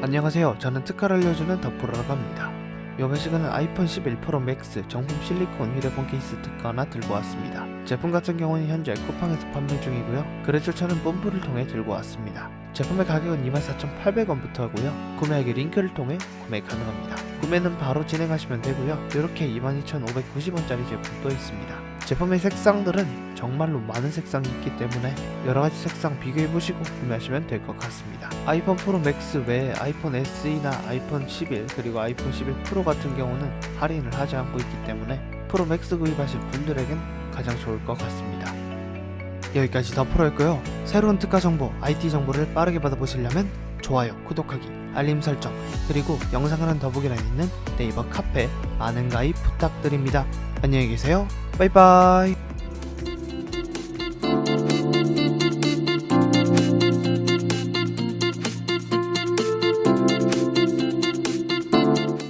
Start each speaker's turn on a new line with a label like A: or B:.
A: 안녕하세요. 저는 특가를 알려주는 덕프로라고 합니다. 이번 시간은 아이폰 11 프로 맥스 정품 실리콘 휴대폰 케이스 특가 하나 들고 왔습니다. 제품 같은 경우는 현재 쿠팡에서 판매 중이고요. 거래 절차는 뽐뿌를 통해 들고 왔습니다. 제품의 가격은 24,800원부터 하고요. 구매하기 링크를 통해 구매 가능합니다. 구매는 바로 진행하시면 되고요. 이렇게 22,590원짜리 제품도 있습니다. 제품의 색상들은 정말로 많은 색상이 있기 때문에 여러가지 색상 비교해보시고 구매하시면 될 것 같습니다. 아이폰 프로 맥스 외에 아이폰 SE나 아이폰 11 그리고 아이폰 11 프로 같은 경우는 할인을 하지 않고 있기 때문에 프로 맥스 구입하실 분들에겐 가장 좋을 것 같습니다. 여기까지 더 프로였고요. 새로운 특가 정보, IT 정보를 빠르게 받아보시려면 좋아요, 구독하기, 알림 설정, 그리고 영상은 더보기란에 있는 네이버 카페 많은 가입 부탁드립니다. 안녕히 계세요. 바이바이.